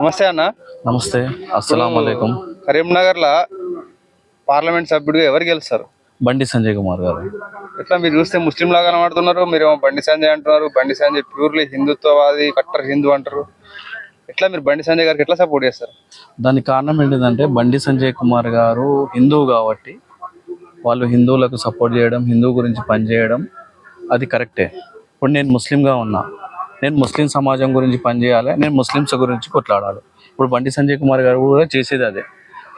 నమస్తే అన్న. నమస్తే. అస్సలం కరీంనగర్ లా పార్లమెంట్ సభ్యుడిగా ఎవరు గెలుస్తారు? బండి సంజయ్ కుమార్ గారు. ఎట్లా మీరు చూస్తే ముస్లిం లాగా కనబడుతున్నారు మీరు బండి సంజయ్ అంటున్నారు బండి సంజయ్ ప్యూర్లీ హిందుత్వవాది కట్టర్ హిందూ అంటారు. ఎట్లా మీరు బండి సంజయ్ గారికి ఎట్లా సపోర్ట్ చేస్తారు? దానికి కారణం ఏంటిదంటే బండి సంజయ్ కుమార్ గారు హిందువు కాబట్టి వాళ్ళు హిందువులకు సపోర్ట్ చేయడం హిందూ గురించి పనిచేయడం అది కరెక్టే ఇప్పుడు నేను ముస్లింగా ఉన్నా నేను ముస్లిం సమాజం గురించి పనిచేయాలి నేను ముస్లిమ్స్ గురించి కొట్లాడాలి. ఇప్పుడు బండి సంజయ్ కుమార్ గారు కూడా చేసేది అదే.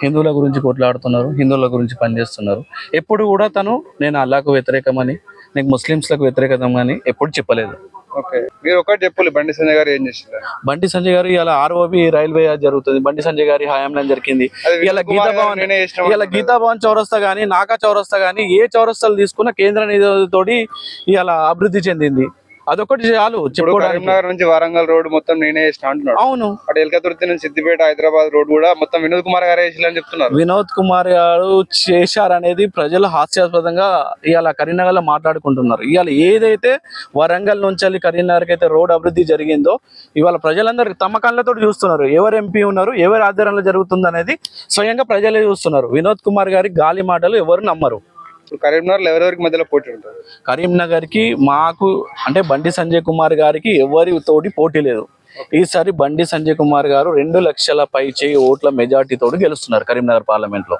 హిందువుల గురించి కొట్లాడుతున్నారు హిందువుల గురించి పనిచేస్తున్నారు. ఎప్పుడు కూడా తను నేను అల్లాకు వ్యతిరేకమని నేను ముస్లిమ్స్లకు వ్యతిరేకమని ఎప్పుడు చెప్పలేదు. ఓకే. మీరు ఒకటి చెప్పాలి బండి సంజయ్ గారు ఏం చేసిండ్రు? బండి సంజయ్ గారు ఇలా ఆర్ఓబి రైల్వే జరుగుతుంది. బండి సంజయ్ గారి హయాంలో జరిగింది. ఇలా గీతా భవన్ చేసిన ఇలా గీతా భవన్ చౌరస్తా గానీ నాకా చౌరస్తా గానీ ఏ చౌరస్తాలు తీసుకున్న కేంద్ర నిధులతోటి ఇలా అభివృద్ధి చెందింది. అదొకటి చాలు కరీంనగర్ నుంచి వరంగల్ రోడ్ మొత్తం నేనే అంటున్నాడు అవును. అటు ఎల్కతుర్తి నుంచి సిద్దిపేట హైదరాబాద్ రోడ్ కూడా మొత్తం వినోద్ కుమార్ గారే చేసిల్లని చెప్తున్నారు. వినోద్ కుమార్ గారు చేశారనేది ప్రజలు హాస్యాస్పదంగా ఇవాళ కరీంనగర్లో మాట్లాడుకుంటున్నారు. ఇవాళ ఏదైతే వరంగల్ నుంచి వెళ్ళి కరీంనగర్కి అయితే రోడ్ అభివృద్ధి జరిగిందో ఇవాళ ప్రజలందరూ తమ కళ్ళతో చూస్తున్నారు. ఎవరు ఎంపీ ఉన్నారు ఎవరి ఆధ్వర్యంలో జరుగుతుంది అనేది స్వయంగా ప్రజలే చూస్తున్నారు. వినోద్ కుమార్ గారి గాలి మాటలు ఎవరు నమ్మరు. ఇప్పుడు కరీంనగర్లో ఎవరెవరికి మధ్యలో పోటీ ఉంటుంది? కరీంనగర్కి మాకు అంటే బండి సంజయ్ కుమార్ గారికి ఎవరి తోటి పోటీ లేదు. ఈసారి బండి సంజయ్ కుమార్ గారు రెండు లక్షల పై చేయి ఓట్ల మెజార్టీ తోటి గెలుస్తున్నారు కరీంనగర్ పార్లమెంట్లో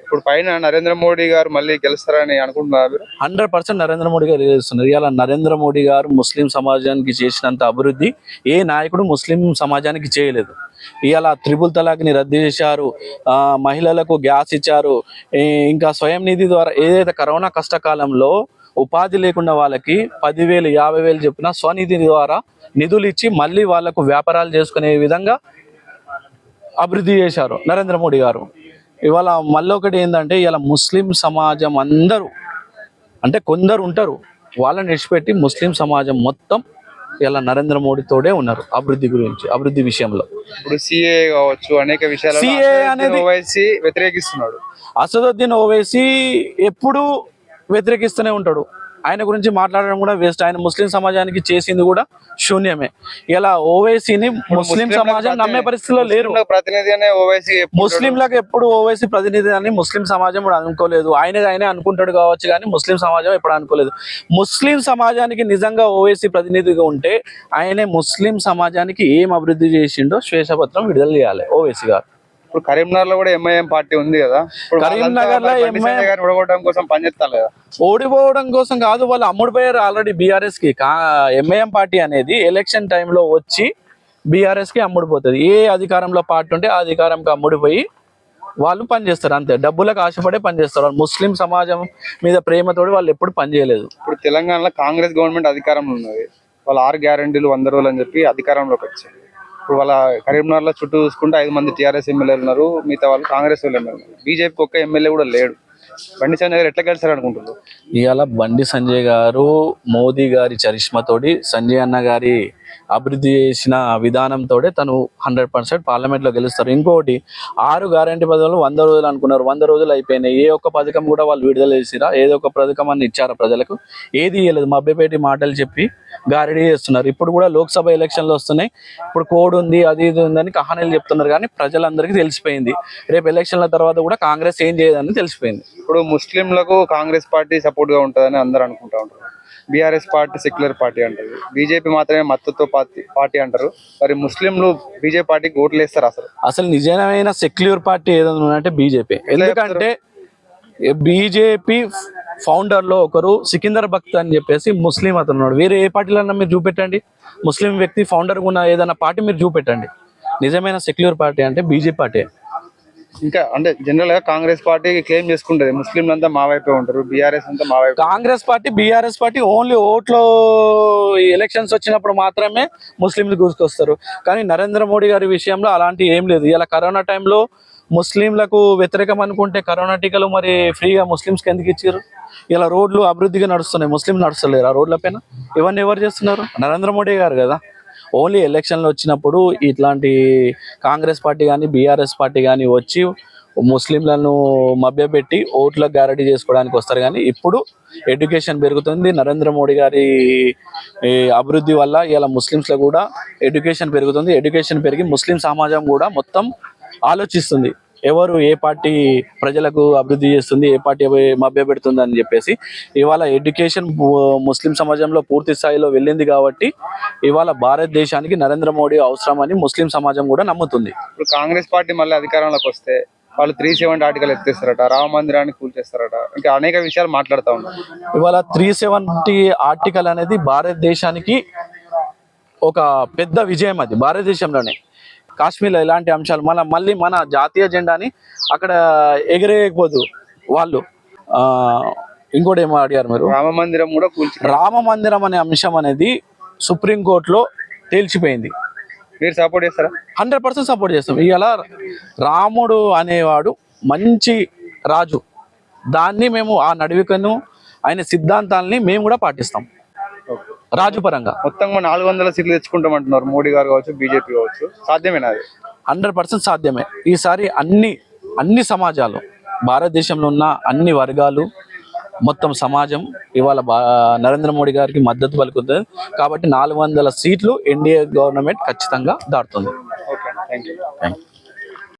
ఇప్పుడు పైన నరేంద్ర మోడీ గారు మళ్ళీ గెలుస్తారని అనుకుంటున్నారు. హండ్రెడ్ పర్సెంట్ నరేంద్ర మోడీ గారు గెలుస్తున్నారు. ఇవాళ నరేంద్ర మోడీ గారు ముస్లిం సమాజానికి చేసినంత అభివృద్ధి ఏ నాయకుడు ముస్లిం సమాజానికి చేయలేదు. ఇవాళ త్రిపుల్ తలాక్ని రద్దు చేశారు. మహిళలకు గ్యాస్ ఇచ్చారు. ఇంకా స్వయం నిధి ద్వారా ఏదైతే కరోనా కష్టకాలంలో ఉపాధి లేకుండా వాళ్ళకి పదివేలు యాభై వేలు చెప్పిన స్వనిధి ద్వారా నిధులు ఇచ్చి మళ్ళీ వాళ్ళకు వ్యాపారాలు చేసుకునే విధంగా అభివృద్ధి చేశారు నరేంద్ర మోడీ గారు. ఇవాళ మళ్ళీ ఒకటి ఏంటంటే ఇవాళ ముస్లిం సమాజం అందరూ అంటే కొందరు ఉంటారు వాళ్ళని విడిచిపెట్టి ముస్లిం సమాజం మొత్తం ఇలా నరేంద్ర మోడీతోడే ఉన్నారు అభివృద్ధి గురించి అభివృద్ధి విషయంలో. ఇప్పుడు సిఏ కావచ్చు అనేక విషయాలు CA అనేది- ఓవైసీ వ్యతిరేకిస్తున్నాడు. అసదుద్దీన్ ఓవైసీ ఎప్పుడు వ్యతిరేకిస్తూనే ఉంటాడు. ఆయన గురించి మాట్లాడడం కూడా వేస్ట్ ఆయన ముస్లిం సమాజానికి చేసింది కూడా శూన్యమే. ఇలా ఓవైసీని ముస్లిం సమాజం నమ్మే పరిస్థితిలో లేరు. ముస్లింలకు ప్రతినిధి అనే ఓవైసీ ముస్లింలకు ఎప్పుడు ఓవైసీ ప్రతినిధి అని ముస్లిం సమాజం కూడా అనుకోలేదు. ఆయన ఆయనే అనుకుంటాడు కావచ్చు కానీ ముస్లిం సమాజం ఎప్పుడు అనుకోలేదు. ముస్లిం సమాజానికి నిజంగా ఓవైసీ ప్రతినిధిగా ఉంటే ఆయనే ముస్లిం సమాజానికి ఏం అభివృద్ధి చేసిండో శ్వేతపత్రం విడుదల చేయాలి ఓవైసీ గారు ఇప్పుడు కరీంనగర్లో కూడా ఎంఐఎం పార్టీ ఉంది కదా. కరీంనగర్లో గారిని ఓడగొట్టడం కోసం పనిచేస్తారు కదా. ఓడిపోవడం కోసం కాదు వాళ్ళు అమ్ముడుపోయారు ఆల్రెడీ బీఆర్ఎస్కి. ఎంఐఎం పార్టీ అనేది ఎలక్షన్ టైంలో వచ్చి బీఆర్ఎస్కి అమ్ముడుపోతుంది ఏ అధికారంలో పార్టీ ఉంటే ఆ అధికారంకి అమ్ముడిపోయి వాళ్ళు పనిచేస్తారు అంతే. డబ్బులకు ఆశపడే పనిచేస్తారు వాళ్ళు ముస్లిం సమాజం మీద ప్రేమతోటి వాళ్ళు ఎప్పుడు పనిచేయలేదు ఇప్పుడు తెలంగాణలో కాంగ్రెస్ గవర్నమెంట్ అధికారంలో ఉన్నది. వాళ్ళ ఆరు గ్యారంటీలు వంద రోజులు అని చెప్పి అధికారంలోకి వచ్చింది ఇప్పుడు వాళ్ళ కరీంనగర్లో చుట్టూ చూసుకుంటే ఐదు మంది టీఆర్ఎస్ ఎమ్మెల్యేలు ఉన్నారు మిగతా వాళ్ళు కాంగ్రెస్ వాళ్ళు ఉన్నారు. బీజేపీ ఒక్క ఎమ్మెల్యే కూడా లేడు. బండి సంజయ్ గారు ఎట్లా గెలిచారు అనుకుంటున్నారు? ఇవాళ బండి సంజయ్ గారు మోదీ గారి చరిష్మతోటి సంజయ్ అన్న గారి అభివృద్ధి చేసిన విధానంతో తను హండ్రెడ్ పర్సెంట్ పార్లమెంట్లో గెలుస్తారు. ఇంకోటి ఆరు గ్యారంటీ పదవులు వంద రోజులు అనుకున్నారు. వంద రోజులు అయిపోయినాయి. ఏ ఒక్క పథకం కూడా వాళ్ళు విడుదల చేసిరా? ఏదో ఒక పథకం అని ఇచ్చారా ప్రజలకు? ఏది ఇవ్వలేదు మభ్యపేటి మాటలు చెప్పి గారడీ చేస్తున్నారు. ఇప్పుడు కూడా లోక్సభ ఎలక్షన్లు వస్తున్నాయి. ఇప్పుడు కోడ్ ఉంది అది ఇది ఉందని కహానీలు చెప్తున్నారు. కానీ ప్రజలందరికీ తెలిసిపోయింది. రేపు ఎలక్షన్ల తర్వాత కూడా కాంగ్రెస్ ఏం చేయదని తెలిసిపోయింది. ఇప్పుడు ముస్లింలకు కాంగ్రెస్ పార్టీ సపోర్ట్గా ఉంటుందని అందరూ అనుకుంటా ఉంటారు. బీఆర్ఎస్ పార్టీ సెక్యులర్ పార్టీ అంటారు. బీజేపీ మాత్రమే మద్దతు పార్టీ పార్టీ అంటారు. మరి ముస్లింలు బీజేపీ పార్టీకి ఓట్లు వేస్తారు అసలు? అసలు నిజమైన సెక్యులర్ పార్టీ ఏదైనా అంటే బీజేపీ. ఎందుకంటే బీజేపీ ఫౌండర్లో ఒకరు సికిందర్ భక్త్ అని చెప్పేసి ముస్లిం అతను ఉన్నాడు. వేరే ఏ పార్టీలో మీరు చూపెట్టండి. ముస్లిం వ్యక్తి ఫౌండర్ ఉన్న ఏదైనా పార్టీ మీరు చూపెట్టండి. నిజమైన సెక్యులర్ పార్టీ అంటే బీజేపీ పార్టీ. ఇంకా అంటే జనరల్గా కాంగ్రెస్ పార్టీ క్లెయిమ్ చేసుకుంటది. ముస్లింలు అంతా మా వైపే ఉంటారు. బీఆర్ఎస్ అంతా మా వైపు Congress party BRS party only ఓట్లు ఎలక్షన్స్ వచ్చినప్పుడు మాత్రమే ముస్లింలు గుర్తుకొస్తారు కానీ నరేంద్ర మోడీ గారి విషయంలో అలాంటి ఏం లేదు. ఇలా కరోనా టైంలో ముస్లింలకు వ్యతిరేకం అనుకుంటే కరోనా టీకాలు మరి ఫ్రీగా ముస్లింస్కి ఎందుకు ఇచ్చారు? ఇలా రోడ్లు అభివృద్ధిగా నడుస్తున్నాయి. ముస్లింలు నడుస్తలేరు. ఆ రోడ్ల పైన ఇవన్నీ ఎవరు చేస్తున్నారు? నరేంద్ర మోడీ గారు కదా. ఓన్లీ ఎలక్షన్లు వచ్చినప్పుడు ఇట్లాంటి కాంగ్రెస్ పార్టీ కానీ బీఆర్ఎస్ పార్టీ కానీ వచ్చి ముస్లింలను మభ్యపెట్టి ఓట్లకు గ్యారంటీ చేసుకోవడానికి వస్తారు. కానీ ఇప్పుడు ఎడ్యుకేషన్ పెరుగుతుంది. నరేంద్ర మోడీ గారి ఈ అభివృద్ధి వల్ల ఇలా ముస్లిమ్స్లో కూడా ఎడ్యుకేషన్ పెరుగుతుంది. ఎడ్యుకేషన్ పెరిగి ముస్లిం సమాజం కూడా మొత్తం ఆలోచిస్తుంది. ఎవరు ఏ పార్టీ ప్రజలకు అభివృద్ధి చేస్తుంది ఏ పార్టీ మభ్య పెడుతుంది అని చెప్పేసి ఇవాళ ఎడ్యుకేషన్ ముస్లిం సమాజంలో పూర్తి స్థాయిలో వెళ్ళింది కాబట్టి ఇవాళ భారతదేశానికి నరేంద్ర మోడీ అవసరమని ముస్లిం సమాజం కూడా నమ్ముతుంది. ఇప్పుడు కాంగ్రెస్ పార్టీ మళ్ళీ అధికారంలోకి వస్తే వాళ్ళు త్రీ సెవెంటీ ఆర్టికల్ ఎత్తేస్తారట రామ మందిరాన్ని కూల్చేస్తారట ఇంకా అనేక విషయాలు మాట్లాడుతూ ఉన్నారు. ఇవాళ త్రీ సెవెంటీ ఆర్టికల్ అనేది భారతదేశానికి ఒక పెద్ద విజయం అది భారతదేశంలోనే. కాశ్మీర్లో ఇలాంటి అంశాలు మన మళ్ళీ మన జాతీయ జెండాని అక్కడ ఎగిరేయకపోదు వాళ్ళు. ఇంకోటి ఏమో అడిగారు మీరు? రామ మందిరం కూడా కూల్చి రామ మందిరం అనే అంశం అనేది సుప్రీంకోర్టులో తేల్చిపోయింది. మీరు సపోర్ట్ చేస్తారా? హండ్రెడ్ పర్సెంట్ సపోర్ట్ చేస్తాం. ఇవాళ రాముడు అనేవాడు మంచి రాజు. దాన్ని మేము ఆ నడివికను ఆయన సిద్ధాంతాలని మేము కూడా పాటిస్తాం. రాజు పరంగా మొత్తంగా నాలుగు వందల సీట్లు తెచ్చుకుంటామంటున్నారు మోడీ గారు కావచ్చు బీజేపీ కావచ్చు. సాధ్యమేనా అది? హండ్రెడ్ పర్సెంట్ సాధ్యమే. ఈసారి అన్ని అన్ని సమాజాలు భారతదేశంలో ఉన్న అన్ని వర్గాలు మొత్తం సమాజం ఇవాళ నరేంద్ర మోడీ గారికి మద్దతు పలుకుతుంది. కాబట్టి నాలుగు వందల సీట్లు ఎన్డీఏ గవర్నమెంట్ ఖచ్చితంగా దాటుతుంది.